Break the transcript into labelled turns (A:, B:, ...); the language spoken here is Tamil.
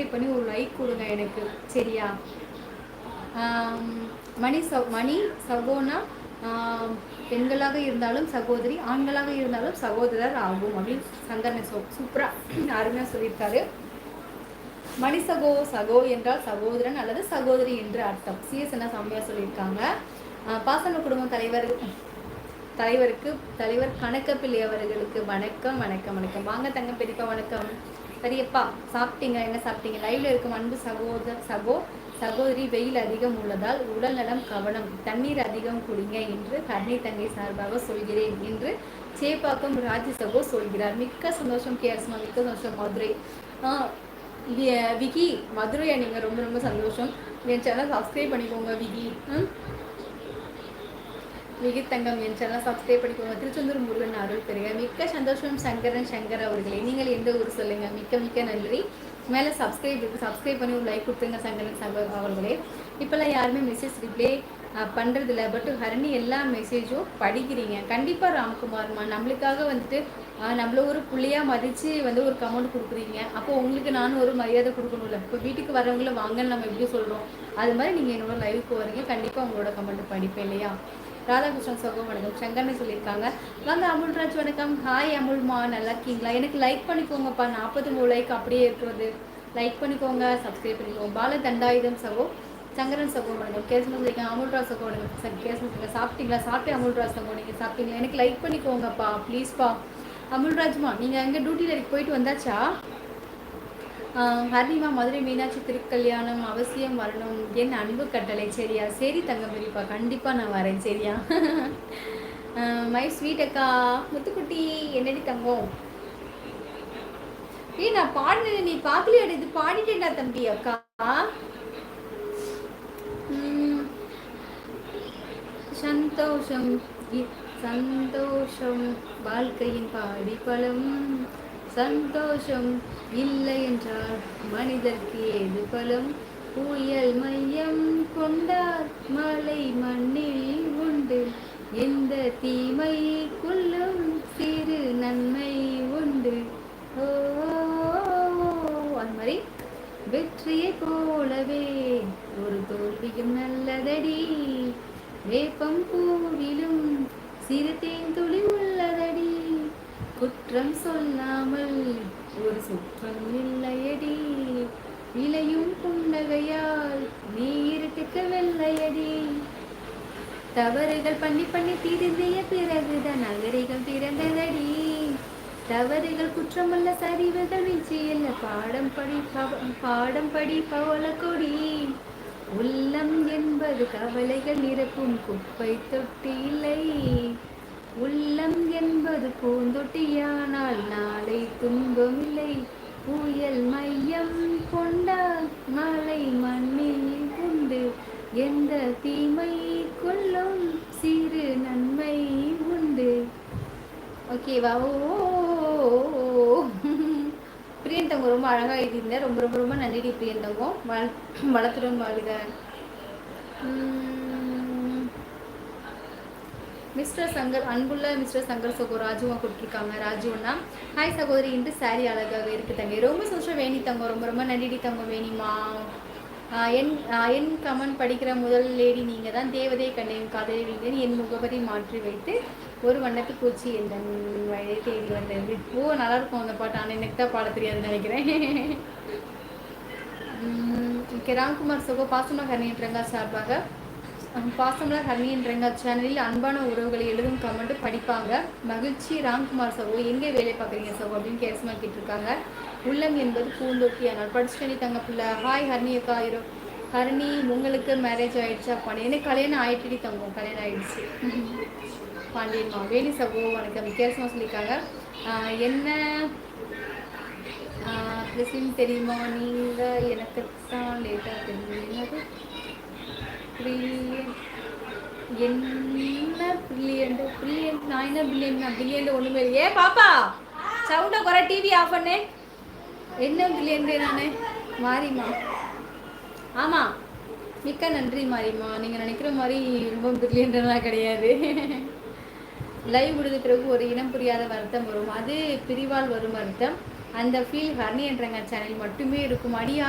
A: சப்ஸ்கிரைப் பண்ணி ஒரு லைக் கொடுங்க எனக்கு சரியா? மணி ச மணி சகோனா பெண்களாக இருந்தாலும் சகோதரி ஆண்களாக இருந்தாலும் சகோதரர் ஆகும் அப்படின்னு சங்கரனை சோ சூப்பராக அருமையாக சொல்லியிருக்காரு. மணி சகோ சகோ என்றால் சகோதரன் அல்லது சகோதரி என்று அர்த்தம். சிஎஸ் என்ன செம்மையாக சொல்லியிருக்காங்க. பாசன குடும்ப தலைவர் தலைவருக்கு தலைவர் கணக்கப்பிள்ளை அவர்களுக்கு வணக்கம் வணக்கம் வணக்கம். வாங்க தங்க பெரியப்பா வணக்கம். பெரியப்பா சாப்பிட்டீங்க என்ன சாப்பிட்டீங்க? லைவ்ல இருக்கும் அன்பு சகோதர சகோ சகோதரி வெயில் அதிகம் உள்ளதால் உடல் நலம் கவனம் தண்ணீர் அதிகம் குடிங்க என்று கர்ணி தங்கை சார்பாக சொல்கிறேன் என்று சேப்பாக்கம் ராஜி சகோ சொல்கிறார். மிக்க சந்தோஷம் கேரஸ்மா மிக்க சந்தோஷம் மதுரை. விகி மதுரையா நீங்கள் ரொம்ப ரொம்ப சந்தோஷம். என் சேனல் சப்ஸ்கிரைப் பண்ணிக்கோங்க விகி. ம்? தங்கம் என் சேனல் சப்ஸ்கிரைப் பண்ணிக்கோங்க. திருச்செந்தூர் முருகன் அருள் பெறுக. மிக்க சந்தோஷம் சங்கரன் சங்கர் அவர்களே. நீங்கள் எந்த ஊர் சொல்லுங்க? மிக்க மிக்க நன்றி. மேலே சப்ஸ்கிரைப் சப்ஸ்கிரைப் பண்ணி ஒரு லைக் கொடுத்துருங்க சங்கரன் சங்கர் அவர்களே. இப்போல்லாம் யாருமே மெசேஜ் ரிப்ளே பண்ணுறதில்ல பட் ஹரணி எல்லா மெசேஜும் படிக்கிறீங்க. கண்டிப்பாக ராம்குமார்மா நம்மளுக்காக வந்துட்டு நம்மள ஒரு பிள்ளையாக மதித்து வந்து ஒரு கமெண்ட் கொடுக்குறீங்க. அப்போ உங்களுக்கு நானும் ஒரு மரியாதை கொடுக்கணும்ல. இப்போ வீட்டுக்கு வரவங்கள வாங்கன்னு நம்ம எப்படி சொல்கிறோம் அது மாதிரி நீங்கள் என்னோட லைவுக்கு வரீங்க கண்டிப்பாக உங்களோட கமெண்ட் படிப்பேன் இல்லையா? ராதாகிருஷ்ணன் சகோ வணக்கம் சங்கர்னு சொல்லியிருக்காங்க. வாங்க அமுல்ராஜ் வணக்கம். ஹாய் அமுல்மா நல்லா இருக்கீங்களா? எனக்கு லைக் பண்ணிக்கோங்கப்பா. நாற்பத்தி மூணு லைக் அப்படியே இருக்கிறது. லைக் பண்ணிக்கோங்க. சப்ஸ்கிரைப் பண்ணிக்கோங்க. பால தண்டாயுதம் சகோ சங்கரன் சகோ வணக்கம் கேசன் சொல்லியிருக்கேன் அமுல்ராஜ் சகோ வணக்கம் கேசன் சொல்லியிருக்கேன் சாப்பிட்டீங்களா? சாப்பிட்டு அமுல்ராஜ் சகோ நீங்கள் சாப்பிட்டீங்களா? எனக்கு லைக் பண்ணிக்கோங்கப்பா. ப்ளீஸ்ப்பா அமுல்ராஜ்மா நீங்கள் அங்கே டியூட்டியில் போயிட்டு வந்தாச்சா? ஹரிமா மதுரை மீனாட்சி திருக்கல்யாணம் அவசியம் வரணும். என் அன்பு கட்டளை சரியா? சரி தங்க பெரியப்பா கண்டிப்பாக நான் வரேன் சரியா? மை ஸ்வீட் அக்கா முத்துக்குட்டி என்னடி தங்கம்? ஏ நான் பாடினது நீ பார்க்கலையாடு இது பாடிட்டேன்டா தம்பி அக்கா. சந்தோஷம் சந்தோஷம் வாழ்க்கையின் பாடி பலம். சந்தோஷம் இல்லை என்றால் மனிதர்க்கு ஏது பலம்? புயல் மையம் கொண்டார். மலை மண்ணில் உண்டு. எந்த தீமைக்குள்ளும் சிறு நன்மை உண்டு. ஓ அந்த மாதிரி வெற்றியை போலவே ஒரு தோல்வியும் நல்லதடி. வேப்பம் பூவிலும் சிறு தேன் துளி உள்ளதடி. குற்றம் சொல்லாமல் ஒரு சுற்றம் இல்லையடி. இலையும் புன்னகையால் நீ இருட்டுக்கு வெள்ளையடி தவறுகள் பண்ணி பண்ணி திருந்திய பிறகுதான் நகரிகள் பிறந்ததடி தவறுகள் குற்றமல்ல சரிவுகள் வீழ்ச்சியல்ல பாடம் படி பாடம் படி பவள கொடி உள்ளம் என்பது கவலைகள் நிரப்பும் குப்பை தொட்டி இல்லை. என்பது பூந்தொட்டியானால் நாளை துன்பமில்லை. புயல் மையம் கொண்டால் மலை மண்ணில் உண்டு எந்த தீமை கொள்ளும் சிறு நன்மை உண்டு. ஓகேவா ஓ பிரியந்தவங்க ரொம்ப அழகாக எழுதியிருந்தேன் ரொம்ப ரொம்ப ரொம்ப நன்றி பிரியந்தவங்க. வள வளத்துடன் வாழ்க. மிஸ்டர் சங்கர் அன்புள்ள மிஸ்டர் சங்கர் சகோ ராஜுவா கொடுத்துருக்காங்க. ராஜுவண்ணா ஹாய் சகோதரி இன்று சாரி அழகாக இருக்கு தங்க. ரொம்ப சந்தோஷம் வேணி தங்க ரொம்ப ரொம்ப நன்றி தங்க வேணிமா என் என் கமெண்ட் படிக்கிற முதல் லேடி நீங்கள் தான் தேவதையை கண்டேன் காதலி என் முகவரி மாற்றி வைத்து ஒரு வண்ணத்து பூச்சி எந்த வழியை தேடி வந்தது ஓ நல்லா இருக்கும் அந்த பாட்டு. ஆனால் எனக்கு தான் பாட தெரியாதுன்னு நினைக்கிறேன். ஓகே ராம்குமார் சகோ பாசமாக கண்ணியன்றங்க சார்பாக. பாசமலர் ஹர்னின்றங்க சேனலில் அன்பான உறவுகளை எழுதும் கமெண்ட் படிப்பாங்க. மகிழ்ச்சி ராம்குமார் சகோ எங்கே வேலை பார்க்குறீங்க சகோ அப்படின்னு கேசமா கேட்டிருக்காங்க. உள்ளம் என்பது பூந்தொட்டி ஆனால் படிச்சுட்டு தங்க பிள்ளை ஹாய் ஹர்னி அக்கா. இரு ஹர்னி உங்களுக்கு மேரேஜ் ஆயிடுச்சா? பாண்டி எனக்கு கல்யாணம் ஆயிட்டு தங்கும். கல்யாணம் ஆயிடுச்சு. பாண்டியன்மா வேலி சகோ வணக்கம். கேஸ்மா சொல்லியிருக்காங்க. என்ன தெரியுமா? நீங்கள் எனக்கு தான் லேட்டாக தெரியும் என்னது? என்ன பிரில்லியன்ட் பிரில்லியன்ட் நான் என்ன பிரில்லியன்ட் நான் பிரில்லியன்ட் ஒன்றுமே ஏ பாப்பா சவுண்டை குறை டிவி ஆஃப் பண்ணு. என்ன பிரில்லியன்ட் நான்? மாறிமா ஆமாம் மிக்க நன்றி மாரிம்மா நீங்கள் நினைக்கிற மாதிரி ரொம்ப பிரில்லியன்ட்லாம் கிடையாது. லைவ் விடுத பிறகு ஒரு இனம் புரியாத வருத்தம் வரும். அது பிரிவால் வரும் வருத்தம். அந்த ஃபீல் ஹர்னி என்றங்க சேனல் மட்டுமே இருக்கும். அடியா